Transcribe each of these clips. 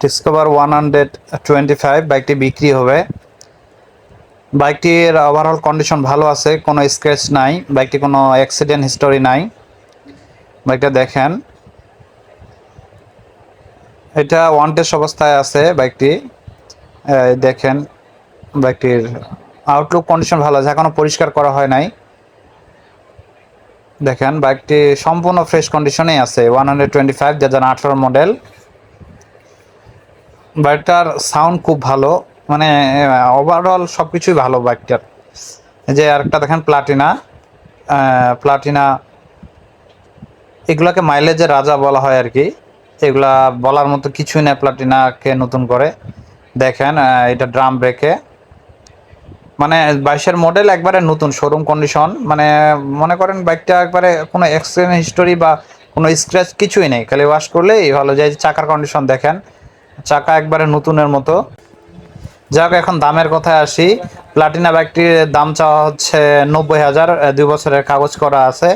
Discover one hundred twenty five বাইকটি বিক্রি হবে। বাইকটির ওভারঅল কন্ডিশন ভালো আছে, কোনো স্ক্র্যাচ নাই বাইকটি কোনো অ্যাক্সিডেন্ট হিস্টোরি নাই। বাইকটা দেখেন। এটা ওয়ান টেস্ট অবস্থায় আছে বাইকটি দেখেন বাইকটির আউটলুক কন্ডিশন ভালো আছে, এখনও পরিষ্কার করা হয় নাই। দেখেন বাইকটি সম্পূর্ণ ফ্রেশ কন্ডিশনেই আছে one hundred twenty five model বাইকটার সাউন্ড খুব ভালো। মানে ওভারঅল সব কিছুই ভালো বাইকটার যে আরেকটা দেখেন প্লাটিনা প্লাটিনা এগুলাকে মাইলেজের রাজা বলা হয় আর কি। এগুলা বলার মতো কিছুই না প্লাটিনাকে নতুন করে। দেখেন এটা ড্রাম ব্রেকে মানে বাইশের মডেল একবারে নতুন শোরুম কন্ডিশন মানে মনে করেন বাইকটা একবারে কোনো অ্যাক্সিডেন্ট হিস্টোরি বা কোনো স্ক্র্যাচ কিছুই নেই। খালি ওয়াশ করলেই ভালো। যায় চাকার কন্ডিশন দেখেন চাকা একবারে নতুনের মতো। যাক, এখন দামের কথায় আসি। প্লাটিনা বাইকটির দাম চাওয়া হচ্ছে নব্বই হাজার দুই বছরের কাগজ করা আছে।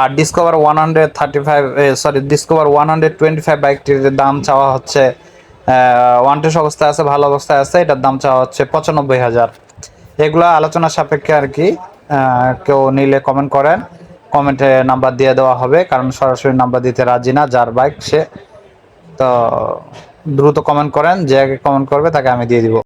আর Discover one hundred thirty five sorry Discover one hundred twenty five বাইকটির দাম চাওয়া হচ্ছে ওয়ান টেস অবস্থায় আছে, ভালো অবস্থায় আছে, এটার দাম চাওয়া হচ্ছে পঁচানব্বই হাজার। এগুলো আলোচনা সাপেক্ষে আর কি কেউ নিলে কমেন্ট করেন। কমেন্টে নাম্বার দিয়ে দেওয়া হবে, কারণ সরাসরি নাম্বার দিতে রাজি না, যার বাইক সে। তো দ্রুত কমেন্ট করেন যে আগে কমেন্ট করবে তাকে আমি দিয়ে দিব।